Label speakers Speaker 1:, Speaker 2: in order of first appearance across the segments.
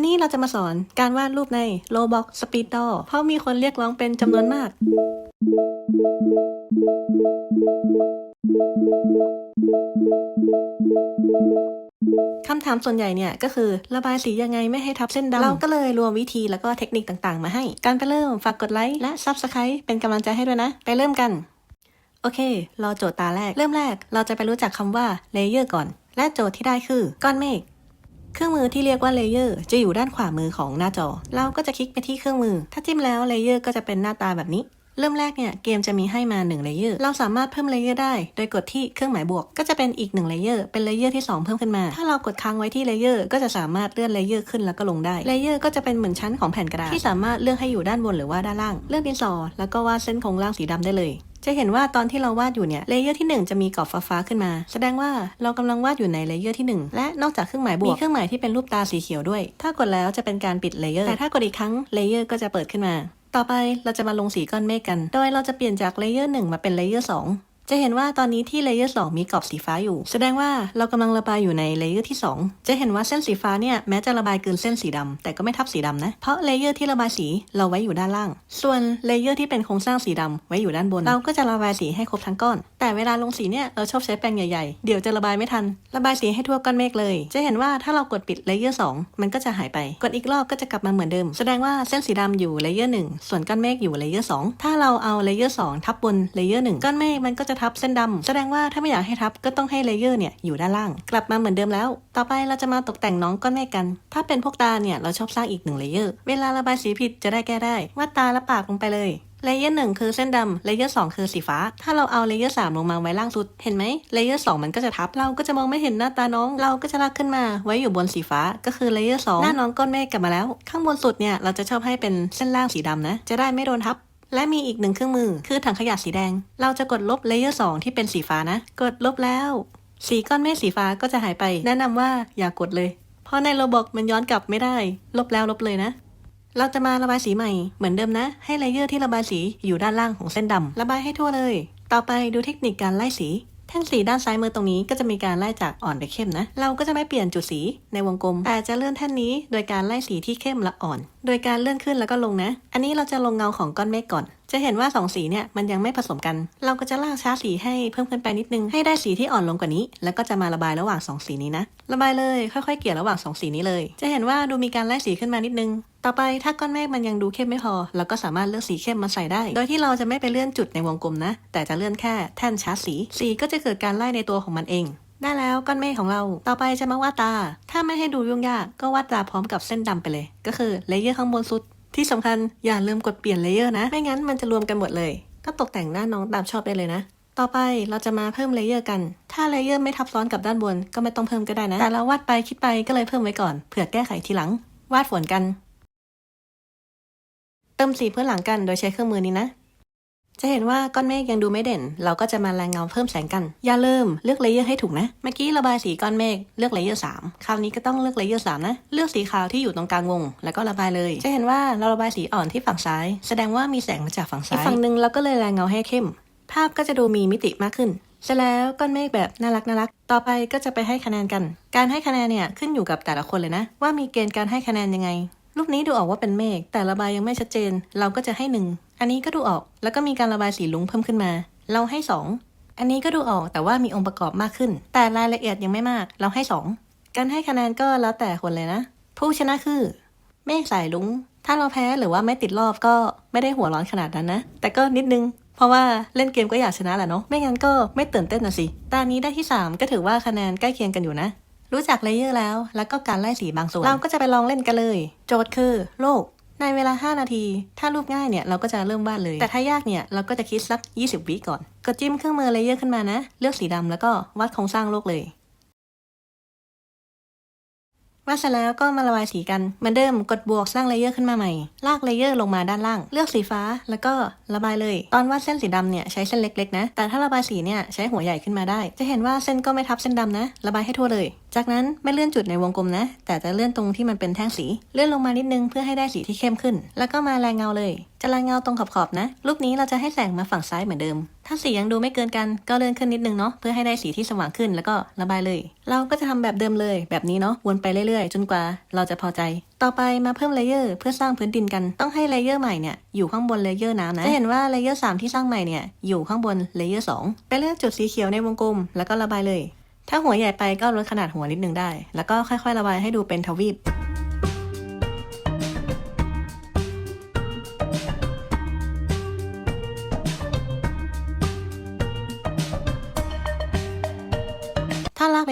Speaker 1: วันนี้เราจะมาสอนการวาดรูปใน Roblox Speed d o เพราะมีคนเรียกร้องเป็นจำนวนมาก คำถามส่วนใหญ่เนี่ยก็คือระบายสียังไงไม่ให้ทับเส้นดำเราก็เลยรวมวิธีแล้วก็เทคนิคต่างๆ มาให้ การไปเริ่มฝากกดไลค์และ Subscribe เป็นกำลังใจให้ด้วยนะ ไปเริ่มกัน โอเค รอโจทย์ตาแรก เริ่มแรกเราจะไปรู้จักคำว่าเลเยอร์ก่อน และโจทย์ที่ได้คือก้อนเมฆ เครื่องมือที่เรียกว่าเลเยอร์จะอยู่ด้านขวามือของหน้าจอ เราก็จะคลิกไปที่เครื่องมือ ถ้าจิ้มแล้วเลเยอร์ก็จะเป็นหน้าตาแบบนี้เริ่มแรกเนี่ยเกมจะมีให้มา1เลเยอร์เราสามารถเพิ่มเลเยอร์ได้ โดยกดที่เครื่องหมายบวก ก็จะเป็นอีก1เลเยอร์เป็นเลเยอร์ที่ 2 เพิ่มขึ้นมา ถ้าเรากดค้างไว้ที่เลเยอร์ก็จะสามารถเลื่อนเลเยอร์ขึ้นแล้วก็ลงได้เลเยอร์ก็จะเป็นเหมือนชั้นของแผ่นกระดาษที่สามารถเลือกให้อยู่ด้านบนหรือว่าด้านล่าง เลือกดินสอแล้วก็วาดเส้นโครงล่างสีดำได้เลย จะเห็นว่าตอนที่เราวาดอยู่เนี่ยเลเยอร์ที่ 1 จะมีกรอบฟ้าๆขึ้นมา แสดงว่าเรากำลังวาดอยู่ในเลเยอร์ที่ 1 และนอกจากเครื่องหมายบวกมีเครื่องหมายที่เป็นรูปตาสีเขียวด้วย ถ้ากดแล้วจะเป็นการปิดเลเยอร์แต่ถ้ากดอีกครั้งเลเยอร์ก็จะเปิดขึ้นมา ต่อไปเราจะมาลงสีก้อนเมฆกัน โดยเราจะเปลี่ยนจากเลเยอร์1มาเป็นเลเยอร์2 จะเห็นว่าตอนนี้ที่เลเยอร์2มีกรอบสีฟ้าอยู่ แสดงว่าเรากำลังระบายอยู่ในเลเยอร์ที่ 2 จะเห็นว่าเส้นสีฟ้าเนี่ยแม้จะระบายเกินเส้นสีดำแต่ก็ไม่ทับสีดำนะ เพราะเลเยอร์ที่ระบายสีเราไว้อยู่ด้านล่าง ส่วนเลเยอร์ที่เป็นโครงสร้างสีดำไว้อยู่ด้านบน เราก็จะระบายสีให้ครบทั้งก้อน แต่เวลาลงสีเนี่ยเราชอบใช้แปรงใหญ่ๆ เดี๋ยวจะระบายไม่ทัน ระบายสีให้ทั่วก้อนเมฆเลย จะเห็นว่าถ้าเรากดปิดเลเยอร์2มันก็จะหายไป กดอีกรอบก็จะกลับมาเหมือนเดิม แสดงว่าเส้นสีดำอยู่เลเยอร์1ส่วนก้อนเมฆอยู่เลเยอร์2ถ้าเราเอาเลเยอร์2ทับบนเลเยอร์1ก้อนเมฆมันก็จะทับเส้นดำแสดงว่าถ้าไม่อยากให้ทับก็ต้องให้เลเยอร์เนี่ยอยู่ด้านล่าง กลับมาเหมือนเดิมแล้ว ต่อไปเราจะมาตกแต่งน้องก้อนเมฆกัน ถ้าเป็นพวกตาเนี่ยเราชอบสร้างอีกหนึ่งเลเยอร์ เวลาระบายสีผิดจะได้แก้ได้วาดตาและปากลงไปเลยเลเยอร์หนึ่งคือเส้นดำเลเยอร์สองคือสีฟ้า ถ้าเราเอาเลเยอร์สามลงมาไว้ล่างสุด เห็นไหมเลเยอร์สองมันก็จะทับ เราก็จะมองไม่เห็นหน้าตาน้อง เราก็จะลากขึ้นมา ไว้อยู่บนสีฟ้า ก็คือเลเยอร์สองหน้าน้องก้อนเมฆกลับมาแล้ว ข้างบนสุดเนี่ยเราจะชอบให้เป็นเส้นล่างสีดำนะ จะได้ไม่โดนทับ และมีอีกหนึ่งเครื่องมือ คือถังขยะสีแดง เราจะกดลบเลเยอร์สองที่เป็นสีฟ้านะ กดลบแล้ว สีก้อนเมฆสีฟ้าก็จะหายไป แนะนำว่าอย่ากดเลย เพราะในโรบอกมันย้อนกลับไม่ได้ ลบแล้วลบเลยนะ เราจะมาระบายสีใหม่ เหมือนเดิมนะ ให้เลเยอร์ที่ระบายสีอยู่ด้านล่างของเส้นดำระบายให้ทั่วเลย ต่อไปดูเทคนิคการไล่สี แท่งสีด้านซ้ายมือตรงนี้ก็จะมีการไล่จากอ่อนไปเข้มนะ เราก็จะไม่เปลี่ยนจุดสีในวงกลม แต่จะเลื่อนแท่นนี้โดยการไล่สีที่เข้มและอ่อน โดยการเลื่อนขึ้นแล้วก็ลงนะ อันนี้เราจะลงเงาของก้อนเมฆก่อน จะเห็นว่าสองสีเนี่ยมันยังไม่ผสมกัน เราก็จะลากช้าสีให้เพิ่มขึ้นไปนิดนึง ให้ได้สีที่อ่อนลงกว่านี้ แล้วก็จะมาระบายระหว่างสองสีนี้นะ ระบายเลยค่อยๆ เกลี่ยระหว่างสองสีนี้เลย จะเห็นว่าดูมีการไล่สีขึ้นมานิดนึง ต่อไปถ้าก้อนเมฆมันยังดูเข้มไม่พอ เราก็สามารถเลือกสีเข้มมาใส่ได้ โดยที่เราจะไม่ไปเลื่อนจุดในวงกลมนะ แต่จะเลื่อนแค่แท่นชาร์จสี สีก็จะเกิดการไล่ในตัวของมันเองได้แล้วก้อนเมฆของเราต่อไปจะมาวาดตา ถ้าไม่ให้ดูยุ่งยากก็วาดตาพร้อมกับเส้นดำไปเลย ก็คือเลเยอร์ข้างบนสุด ที่สำคัญอย่าลืมกดเปลี่ยนเลเยอร์นะ ไม่งั้นมันจะรวมกันหมดเลย ก็ตกแต่งหน้าน้องตามชอบได้เลยนะ ต่อไปเราจะมาเพิ่มเลเยอร์กัน ถ้าเลเยอร์ไม่ทับซ้อนกับด้านบนก็ไม่ต้องเพิ่มก็ได้นะ แต่เราวาดไปคิดไปก็เลยเพิ่มไว้ก่อน เผื่อแก้ไขทีหลัง วาดฝนกัน เติมสีเพื่อหลังกันโดยใช้เครื่องมือนี้นะ จะเห็นว่าก้อนเมฆยังดูไม่เด่น เราก็จะมาแรงเงาเพิ่มแสงกัน อย่าลืมเลือกเลเยอร์ให้ถูกนะ เมื่อกี้ระบายสีก้อนเมฆเลือกเลเยอร์3คราวนี้ก็ต้องเลือกเลเยอร์3นะ เลือกสีขาวที่อยู่ตรงกลางวง แล้วก็ระบายเลย จะเห็นว่าเราระบายสีอ่อนที่ฝั่งซ้าย แสดงว่ามีแสงมาจากฝั่งซ้ายอีกฝั่งหนึ่งเราก็เลยแรงเงาให้เข้ม ภาพก็จะดูมีมิติมากขึ้นเสร็จแล้วก้อนเมฆแบบน่ารักน่ารัก ต่อไปก็จะไปให้คะแนนกัน การให้คะแนนเนี่ยขึ้นอยู่กับแต่ละคนเลยนะ ว่ามีเกณฑ์การให้คะแนนยังไง รูปนี้ดูออกว่าเป็นเมฆแต่ระบายยังไม่ชัดเจน เราก็จะให้หนึ่ง อันนี้ก็ดูออกแล้วก็มีการระบายสีลุ้งเพิ่มขึ้นมา เราให้สองอันนี้ก็ดูออกแต่ว่ามีองค์ประกอบมากขึ้น แต่รายละเอียดยังไม่มาก เราให้สองการให้คะแนนก็แล้วแต่คนเลยนะ ผู้ชนะคือเมฆสายลุ้ง ถ้าเราแพ้หรือว่าไม่ติดรอบก็ไม่ได้หัวร้อนขนาดนั้นนะ แต่ก็นิดนึง เพราะว่าเล่นเกมก็อยากชนะแหละเนาะไม่งั้นก็ไม่ตื่นเต้นนะสิตานี้ได้ที่ 3 ก็ถือว่าคะแนนใกล้เคียงกันอยู่นะ รู้จักเลเยอร์แล้ว แล้วก็การไล่สีบางส่วนเราก็จะไปลองเล่นกันเลย โจทย์คือ โลก ในเวลา 5 นาที ถ้ารูปง่ายเนี่ยเราก็จะเริ่มวาดเลย แต่ถ้ายากเนี่ยเราก็จะคิดสัก 20 วิก่อน กดจิ้มเครื่องมือเลเยอร์ขึ้นมานะ เลือกสีดำแล้วก็วาดโครงสร้างโลกเลย วาดเสร็จแล้วก็มาระบายสีกันเหมือนเดิมกดบวกสร้างเลเยอร์ขึ้นมาใหม่ ลากเลเยอร์ลงมาด้านล่าง เลือกสีฟ้าแล้วก็ระบายเลย ตอนวาดเส้นสีดำเนี่ยใช้เส้นเล็กๆนะ แต่ถ้าระบายสีเนี่ยใช้หัวใหญ่ขึ้นมาได้ จะเห็นว่าเส้นก็ไม่ทับเส้นดำนะ ระบายให้ทั่วเลย จากนั้นไม่เลื่อนจุดในวงกลมนะ แต่จะเลื่อนตรงที่มันเป็นแท่งสี เลื่อนลงมานิดนึงเพื่อให้ได้สีที่เข้มขึ้น แล้วก็มาแรงเงาเลย จะแรงเงาตรงขอบๆนะ รูปนี้เราจะให้แสงมาฝั่งซ้ายเหมือนเดิม ถ้าสียังดูไม่เกินกันก็เลื่อนขึ้นนิดนึงเนาะเพื่อให้ได้สีที่สว่างขึ้นแล้วก็ระบายเลย เราก็จะทำแบบเดิมเลยแบบนี้เนาะวนไปเรื่อยๆ จนกว่าเราจะพอใจ ต่อไปมาเพิ่มเลเยอร์เพื่อสร้างพื้นดินกันต้องให้เลเยอร์ใหม่เนี่ยอยู่ข้างบนเลเยอร์น้ำนะจะเห็นว่าเลเยอร์สามที่สร้างใหม่เนี่ยอยู่ข้างบนเลเยอร์สองไปเลือกจุดสีเขียวในวงกลม แล้วก็ระบายเลย ถ้าหัวใหญ่ไปก็ลดขนาดหัวนิดนึงได้ แล้วก็ค่อย ๆ ระบายให้ดูเป็นทวีป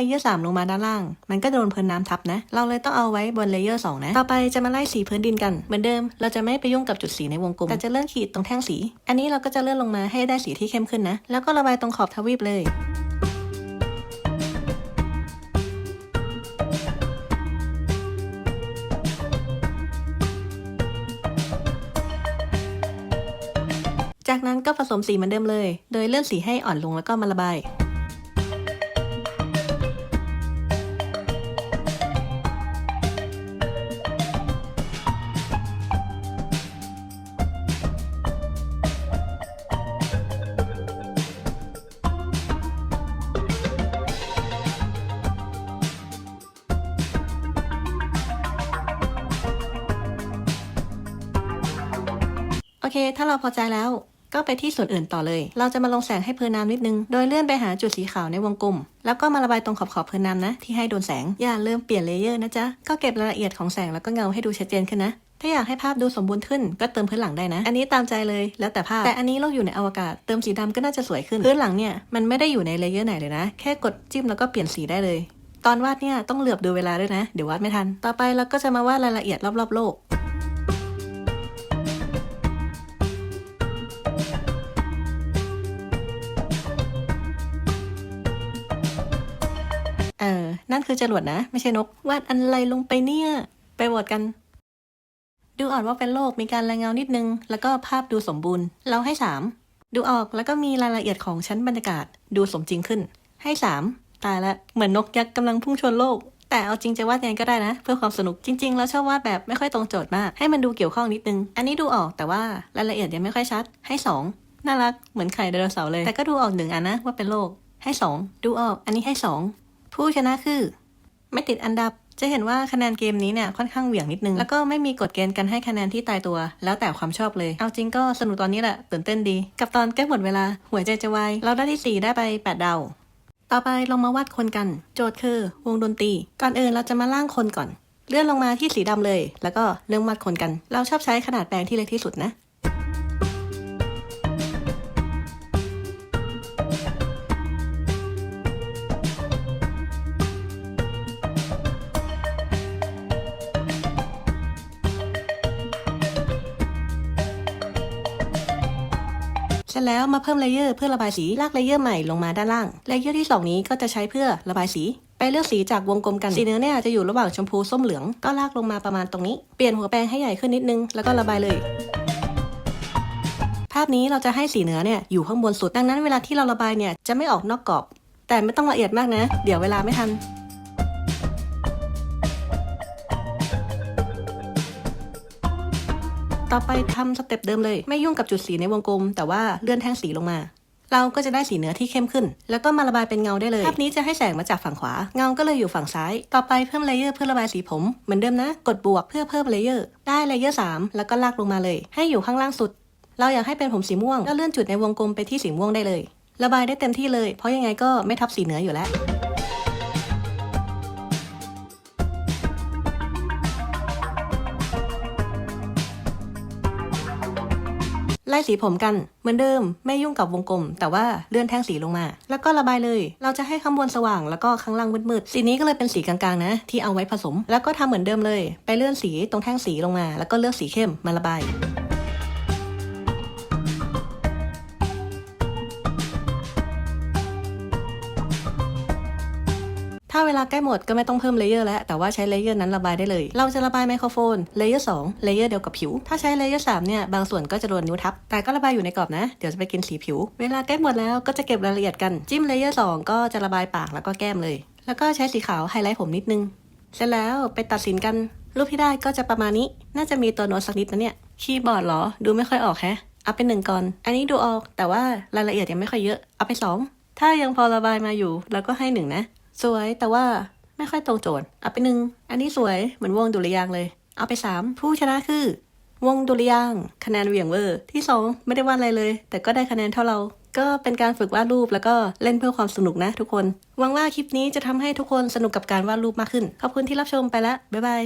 Speaker 1: เลเยอร์3ลงมาด้านล่าง มันก็โดนพื้นน้ำทับนะ เราเลยต้องเอาไว้บนเลเยอร์2นะ ต่อไปจะมาไล่สีพื้นดินกัน เหมือนเดิม เราจะไม่ไปยุ่งกับจุดสีในวงกลม แต่จะเลื่อนขีดตรงแท่งสี อันนี้เราก็จะเลื่อนลงมาให้ได้สีที่เข้มขึ้นนะ แล้วก็ระบายตรงขอบทวีปเลยจากนั้นก็ผสมสีเหมือนเดิมเลย โดยเลื่อนสีให้อ่อนลงแล้วก็มาระบาย เคถ้าเราพอใจแล้วก็ไปที่ส่วนอื่นต่อเลย เราจะมาลงแสงให้พื้นน้ำนิดนึง โดยเลื่อนไปหาจุดสีขาวในวงกลม แล้วก็มาระบายตรงขอบขอบพื้นน้ำนะ ที่ให้โดนแสง อย่าลืมเปลี่ยนเลเยอร์นะจ๊ะ ก็เก็บรายละเอียดของแสงแล้วก็เงาให้ดูชัดเจนขึ้นนะ ถ้าอยากให้ภาพดูสมบูรณ์ขึ้น ก็เติมพื้นหลังได้นะ อันนี้ตามใจเลย แล้วแต่ภาพ แต่อันนี้เราอยู่ในอวกาศ เติมสีดำก็น่าจะสวยขึ้น พื้นหลังเนี่ยมันไม่ได้อยู่ในเลเยอร์ไหนเลยนะ แค่กดจิ้มแล้วก็เปลี่ยนสีได้เลย ตอนวาดเนี่ยต้องเหลือบดูเวลาด้วยนะ เดี๋ยววาดไม่ทัน ต่อไปเราก็จะมาวาดรายละเอียดรอบๆโลก นั่นคือจรวดนะ ไม่ใช่นก วาดอะไรลงไปเนี่ย ไปโหวตกัน ดูออกว่าเป็นโลกมีการรายเงานิดนึง แล้วก็ภาพดูสมบูรณ์ เราให้3ดูออกแล้วก็มีรายละเอียดของชั้นบรรยากาศดูสมจริงขึ้น ให้3ตายละเหมือนนกยักษ์กำลังพุ่งชนโลก แต่เอาจริงจะวาดยังไงก็ได้นะ เพื่อความสนุกจริง ๆ แล้วชอบวาดแบบไม่ค่อยตรงโจทย์มากให้มันดูเกี่ยวข้องนิดนึง อันนี้ดูออกแต่ว่ารายละเอียดยังไม่ค่อยชัด ให้2น่ารักเหมือนไข่ไดโนเสาร์เลยแต่ก็ดูออกหนึ่งอันนะว่าเป็นโลกให้2ดูออกอันนี้ให้2 ผู้ชนะคือ ไม่ติดอันดับ จะเห็นว่าคะแนนเกมนี้เนี่ยค่อนข้างเหวี่ยงนิดนึง แล้วก็ไม่มีกฎเกณฑ์การให้คะแนนที่ตายตัว แล้วแต่ความชอบเลย เอาจริงก็สนุกตอนนี้แหละตื่นเต้นดี กับตอนใกล้หมดเวลาหัวใจจะวายเราได้ที่4ได้ไป8ดาวต่อไปลองมาวาดคนกัน โจทย์คือ วงดนตรี ก่อนอื่นเราจะมาล่างคนก่อน เลื่อนลงมาที่สีดำเลย แล้วก็เริ่มวาดคนกัน เราชอบใช้ขนาดแปลงที่เล็กที่สุดนะ สร็จแล้วมาเพิ่มเลเยอร์เพื่อระบายสีลากเลเยอร์ใหม่ลงมาด้านล่างเลเยอร์ที่ 2 นี้ก็จะใช้เพื่อระบายสีไปเลือกสีจากวงกลมกัน สีเนื้อเนี่ยจะอยู่ระหว่างชมพูส้มเหลือง ก็ลากลงมาประมาณตรงนี้ เปลี่ยนหัวแปรงให้ใหญ่ขึ้นนิดนึง แล้วก็ระบายเลย ภาพนี้เราจะให้สีเนื้อเนี่ยอยู่ข้างบนสุด ดังนั้นเวลาที่เราระบายเนี่ยจะไม่ออกนอกกรอบ แต่ไม่ต้องละเอียดมากนะ เดี๋ยวเวลาไม่ทัน ต่อไปทำสเต็ปเดิมเลย ไม่ยุ่งกับจุดสีในวงกลม แต่ว่าเลื่อนแท่งสีลงมา เราก็จะได้สีเนื้อที่เข้มขึ้น แล้วก็มาระบายเป็นเงาได้เลยภาพนี้จะให้แสงมาจากฝั่งขวา เงาก็เลยอยู่ฝั่งซ้าย ต่อไปเพิ่มเลเยอร์เพื่อระบายสีผม เหมือนเดิมนะ กดบวกเพื่อเพิ่มเลเยอร์ ได้เลเยอร์3แล้วก็ลากลงมาเลย ให้อยู่ข้างล่างสุด เราอยากให้เป็นผมสีม่วงก็เลื่อนจุดในวงกลมไปที่สีม่วงได้เลย ระบายได้เต็มที่เลย เพราะยังไงก็ไม่ทับสีเนื้ออยู่แล้ว ล่สีผมกัน เหมือนเดิม ไม่ยุ่งกับวงกลม แต่ว่าเลื่อนแท่งสีลงมา แล้วก็ระบายเลย เราจะให้ข้างบนสว่างแล้วก็ข้างล่างมืดๆสีนี้ก็เลยเป็นสีกลางๆนะ ที่เอาไว้ผสม แล้วก็ทำเหมือนเดิมเลย ไปเลื่อนสีตรงแท่งสีลงมา แล้วก็เลือกสีเข้มมาระบาย เวลาใกล้หมดก็ไม่ต้องเพิ่มเลเยอร์แล้ว แต่ว่าใช้เลเยอร์นั้นระบายได้เลย เราจะระบายไมโครโฟนเลเยอร์2เลเยอร์เดียวกับผิว ถ้าใช้เลเยอร์3เนี่ยบางส่วนก็จะโดนนิ้วทับ แต่ก็ระบายอยู่ในกรอบนะ เดี๋ยวจะไปกินสีผิว เวลาใกล้หมดแล้วก็จะเก็บรายละเอียดกัน จิ้มเลเยอร์2ก็จะระบายปากแล้วก็แก้มเลย แล้วก็ใช้สีขาวไฮไลท์ผมนิดนึง เสร็จแล้วไปตัดสินกัน รูปที่ได้ก็จะประมาณนี้ น่าจะมีตัวโน้ตสักนิดนะเนี่ย คีย์บอร์ดเหรอ ดูไม่ค่อยออกแฮะ เอาเป็นหนึ่งก่อน อันนี้ดูออก แต่ว่ารายละเอียดยังไม่ค่อยเยอะ เอาไปสองถ้ายังพอระบายมาอยู่ เราก็ให้หนึ่งนะ สวยแต่ว่าไม่ค่อยตรงโจทย์เอาไปหนึ่งอันนี้สวยเหมือนวงดุริยางเลย เอาไปสามผู้ชนะคือ วงดุริยางคะแนนเหวี่ยงเวอร์ที่สองไม่ได้วาดอะไรเลย แต่ก็ได้คะแนนเท่าเรา ก็เป็นการฝึกวาดรูปแล้วก็เล่นเพื่อความสนุกนะทุกคนหวังว่าคลิปนี้จะทำให้ทุกคนสนุกกับการวาดรูปมากขึ้น ขอบคุณที่รับชมไปแล้วบ๊ายบาย